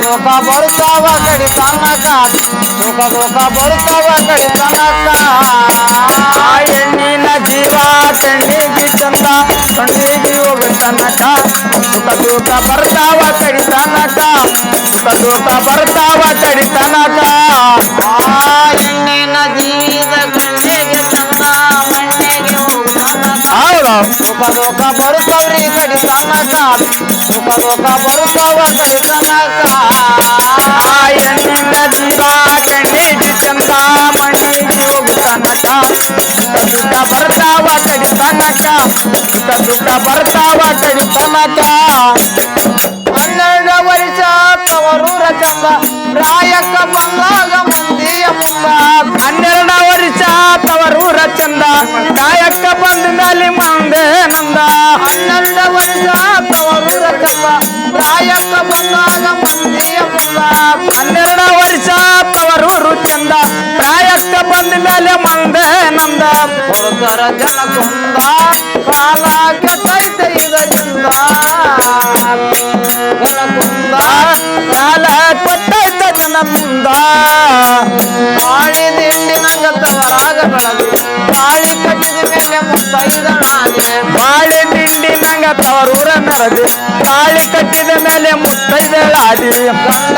ದುಃಖ ದುಃಖ ಬರ್ತಾವ ಕಡಿ ತನಕ ದುಃಖ ದುಃಖ ಬರ್ತಾವ ಕಡಿ ತನಕ ಆ ಹೆಣ್ಣಿನ ಜೀವ ಕಣ್ಣಿಗೆ ಚಂದ ಕಣ್ಣಿಗೆ ಹೋಗ ತನಕ ಸುಖ ದೂತ ಬರ್ತಾವ ಕಡಿ ತನಕ ಸುಖ ದೂತ ಬರ್ತಾವ ಕಡಿ ತನಕ ಆ ಹೆಣ್ಣಿನ ಜೀವಿತ ಕಣ್ಣಿಗೆ ಚಂದ ಮಣ್ಣಿಗೆ ಹೋಗ್ತಾನಕ ಹೌದು ದುಃಖ ದುಃಖ ಬರ್ತಾವ್ರಿ ಕಡಿ ತನಕ ದುಃಖ ದುಃಖ ಬರ್ತಾವ ಕಡಿ ತನಕ ಸುಖ ದುಃಖ ಬರ್ತಾವ ಕಡಿ ತನಕ ಹನ್ನೆರಡು ವರ್ಷ ತವರೂರ ಚಂದ ಪ್ರಾಯಕ್ಕ ಬಂದಾಗ ಬಂದ ಮೇಲೆ ಮಂದೆ ನಂದ. ಹೊರತರ ಜನಕುಂದ ಕಾಲ ಕೆಟ್ಟೈತೆ ಇದರಿಂದ. ಜನಕುಂದ ಕಾಲ ಕೆಟ್ಟೈತೆ ಮುಂದ. ಬಾಳಿ ತಿಂಡಿ ತವರಾಗ ಬೆಳದು ಬಾಳಿ ಕಟ್ಟಿದ ಮೇಲೆ ಮುತ್ತೈದ ನಾನೇ ಬಾಳಿ ತಿಂಡಿ ನಂಗತ್ತವರೂರ ಮೆರದು ಬಾಳಿ ಕಟ್ಟಿದ ಮೇಲೆ ಮುತ್ತೈದಳಾದಿ. ಕಂಡ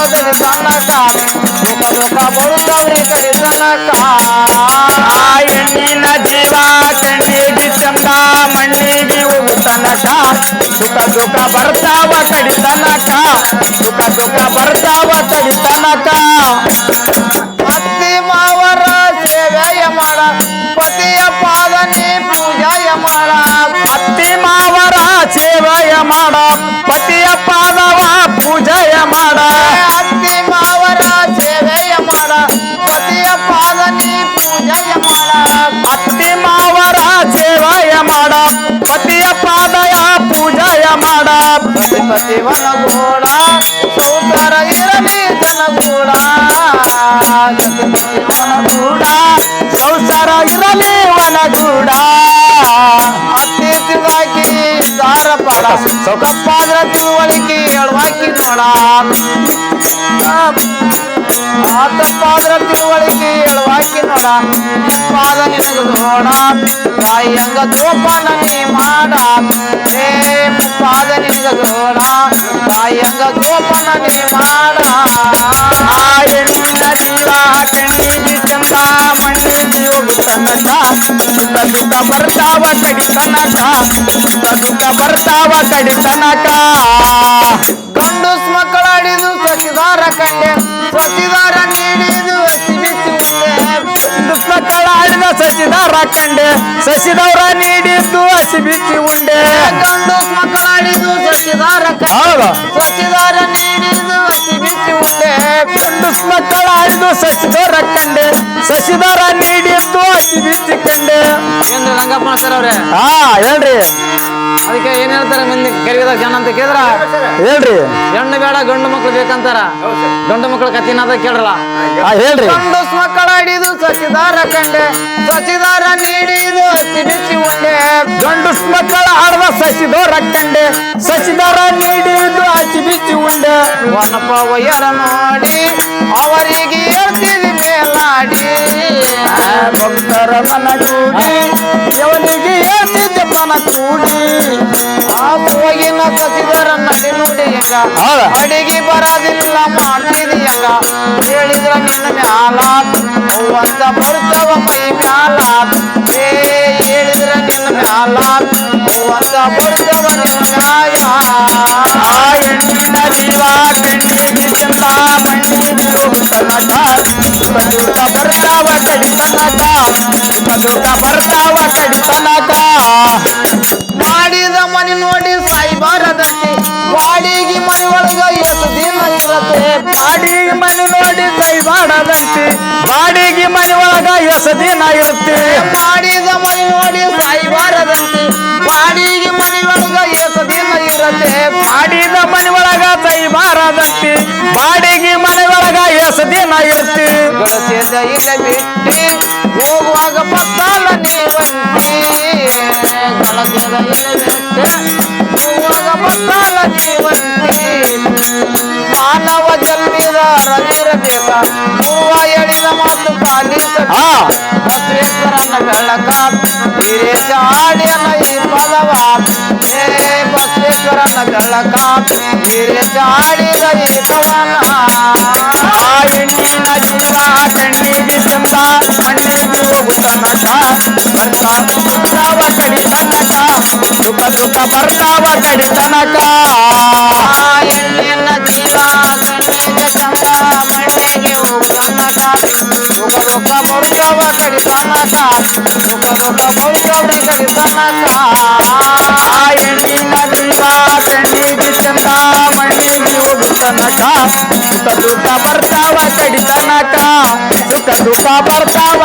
ಬರುತ್ತವ ದಡಿ ತನಕ ಸುಖ ದುಃಖ ಬರುತ್ತವ್ರಿ ಕಡಿ ತನಕ ಆ ಹೆಣ್ಣಿನ ಜೀವ ಕಣ್ಣಿಗೆ ಚಂದ ಮಣ್ಣಿಗೆ ಹೋಗ ತನಕ ಸುಖ ದುಃಖ ಬರ್ತಾವ ಕಡಿ ತನಕ ಸುಖ ದುಃಖ ಬರ್ತಾವ ಕಡಿ ತನಕ ಅತ್ತಿ ಮಾವರ ಸೇವೆಯ ಮಾಡ ಪತಿಯ ಪಾದನೆ ಪೂಜಾಯ ಮಾಡ ಅತ್ತಿ ಮಾವರ ಸೇವೆಯ ಮಾಡ ಪತಿಯ ಪಾದವ ಪೂಜೆಯ ಮಾಡ ಪಾದಯ ಪೂಜೆಯ ಮಾಡ ಪತಿ ವನಗೂಡ ಸೌಕರ ಇರಲಿ ಜನಗೂಡ ಗತಿ ವನಗೂಡ ಸಂಸಾರ ಇರಲಿ ವನಗೂಡ ಅತ್ತಿ ತಿರುಗಾಕಿ ದಾರ ಪಾಡ ಸೊಕಪ್ಪಾದ್ರ ತಿಳುವಳಿಕೆ ಎಳವಾಕಿ ನೋಡ ಆತಪ್ಪಾದ್ರ ತಿಳುವಳಿಕೆ ಎಳವಾಕಿ ನೋಡ ಪಾದ ನಿನಗ ನೋಡ ತಾಯಿ ಹಂಗ ಜೋಪಾನ ನೀ ಮಾಡ ಏ ಪಾದ ನಿನಗ ನೋಡ ತಾಯಿ ಹಂಗ ಜೋಪಾನ ನೀ ಮಾಡ ಆ ಹೆಣ್ಣಿನ ಜೀವ ಕಣ್ಣಿಗೆ ಚಂದ ಮಣ್ಣಿಗೆ ಹೋಗು ತನಕ ಸುಖ ದುಃಖ ಬರ್ತಾವ ಕಡಿ ತನಕ ಸುಖ ದುಃಖ ಬರ್ತಾವ ಕಡಿ ತನಕ ಕಂಡೆ ಸಸಿದವರ ನೀಡಿದ್ದು ಹಸಿ ಬಿಚ್ಚಿ ಉಂಡೆ. ಗಂಡು ಮಕ್ಕಳಾಡಿದು ಸಸಿದಾರ ಸಸಿದಾರ ಹೌದು. ಸಚಿದಾರ ನೀಡಿದು ಅತಿ ಬಿಚ್ಚಿ ಉಂಡೆ. ಗಂಡು ಮಕ್ಕಳಾಡಿದು ಸಸಿದವರ ಕಂಡೆ ಸಸಿದಾರ ನೀಡಿದ್ದು ಹಸಿ ಬಿಚ್ಚಿ ಕಂಡೆ. ಏನ್ರಿ ರಂಗಪ್ಪ ಸರ್ ಅವ್ರೆ? ಹಾ ಹೇಳ್ರಿ. ಅದಕ್ಕೆ ಏನ್ ಹೇಳ್ತಾರೆ ಮಂದಿ ಕರಿಗದ ಜನ ಅಂತ ಕೇಳಿದ್ರ? ಹೇಳ್ರಿ. ಹೆಣ್ಣು ಬೇಡ ಗಂಡು ಮಕ್ಳು ಬೇಕಂತಾರ? ಗಂಡು ಮಕ್ಳ ಕತ್ತಿನಾದ ಕೇಳ್ರಲ್ಲ? ಹೇಳ್ರಿ. ಗಂಡು ಮಕ್ಕಳಾಡಿದು ಸಚಿದಾರ ಕಂಡೆ ಸಚಿದಾರ ನೀಡಿದು ಸಿಡಿಸಿ ಬಿಚ್ಚಿ ಉಂಡೆ. ಗಂಡು ಮಕ್ಕಳ ಆಡದ ಸಸಿದೋರ ಕಂಡೆ ಸಸಿದಾರ ನೀಡಿದು ಹಸಿ ಬಿಚ್ಚಿ ಉಂಡೆ. ವನಪ ವಯರ ನೋಡಿ ಅವರಿಗೆ ಹೇಳ್ತೀವಿ ಮೇಲಾಡಿ. ಭಕ್ತರ ಮನಗೂಡಿ ಇವನಿಗೆ ಹೇಳ್ತಿದ್ದೆ ಪನ ಕೂಡಿ ಆ ಹೋಗಿನ ಸಚಿದರ ನಡಿ ನೋಡಿ ಹೆಂಗ ಹೌದಾ? ಅಡಿಗೆ ಬರೋದಿಲ್ಲ ಮಾಡ್ತಿದಿ ಹೆಂಗ ಹೇಳಿದ್ರ ನಿನ್ನ ಮ್ಯಾಲ ಹೂವಂತ ಬರ್ತವ ಮೈ ಮ್ಯಾಲ ಏ ಹೇಳಿದ್ರ ನಿನ್ನ ಮ್ಯಾಲ ಹೂವಂತ ಬರ್ತವ ನಿನ್ನ ಮ್ಯಾಲ ಆ ಹೆಣ್ಣಿನ ಜೀವ ಕಣ್ಣಿಗೆ ಚಂದ ಮಣ್ಣಿಗೆ ಹೋಗುತ್ತನಕ ಸುಖ ದುಃಖ ಬರ್ತಾವ ಕಡಿತನಕ ಸುಖ ದುಃಖ ಬರ್ತಾವ ಕಡಿತನಕ ಒಳಗ ಎಸ ದಿನ ಇರುತ್ತೆ ಮಾಡಿದ ಮನೆ ನೋಡಿ ಸಾಯಿಬಾರದಂತೆ ಬಾಡಿಗೆ ಮನೆ ಒಳಗ ಏಸ ದಿನ ಇರತ್ತೆ ಮಾಡಿದ ಮನೆ ಒಳಗ ಕೈ ಬಾರದಂತಿ ಬಾಡಿಗೆ ಮನೆ ಒಳಗ ಎಸ ದಿನ ಇರುತ್ತೆ ಗಳಸಿದ ಇಲ್ಲ ಬಿಟ್ಟಿ ಹೋಗುವಾಗ ಪತ್ತಾಲ ನೀವಂತಿ ಗಳಸಿದ ಇಲ್ಲ ಮಾತು ಪಾಲಿಸ ಹಾ ಬಸವೇಶ್ವರನ ಬೆಳಕ ವೀರೇಶ ಆಡ್ಯನ ಈ ಪದವ ಹೇ ಬಸವೇಶ್ವರನ ಬೆಳಕ ವೀರೇಶ ಆಡಿದ ಈ ಪವನ ಆ ಹೆಣ್ಣಿನ ಜೀವ ಕಣ್ಣಿಗೆ ಚಂದ ಮಣ್ಣಿಗೆ ಹೋಗುತ್ತನಕ ಬರ್ತಾ ಬರ್ತಾವ ಕಡಿ ತನಕ ಸುಖ ಸುಖ ಬರ್ತಾವ ಕಡಿ ತನಕ ಆ ಹೆಣ್ಣಿನ ಜೀವ ಕಣ್ಣಿಗೆ ಚಂದ ಮಣ್ಣಿಗೆ ಹೋಗುತ್ತನಕ বোকা বড়ি যাওয়া তাকে তানাকা বোকা বোকা বড়ি যাওয়া তাকে তানাকা ఎండి నదిగా తండ్రి దిశంద మణి జీవుడుతనక దుఃఖ దుఃఖ భర్తావ కడితనక దుఃఖ దుఃఖ భర్తావ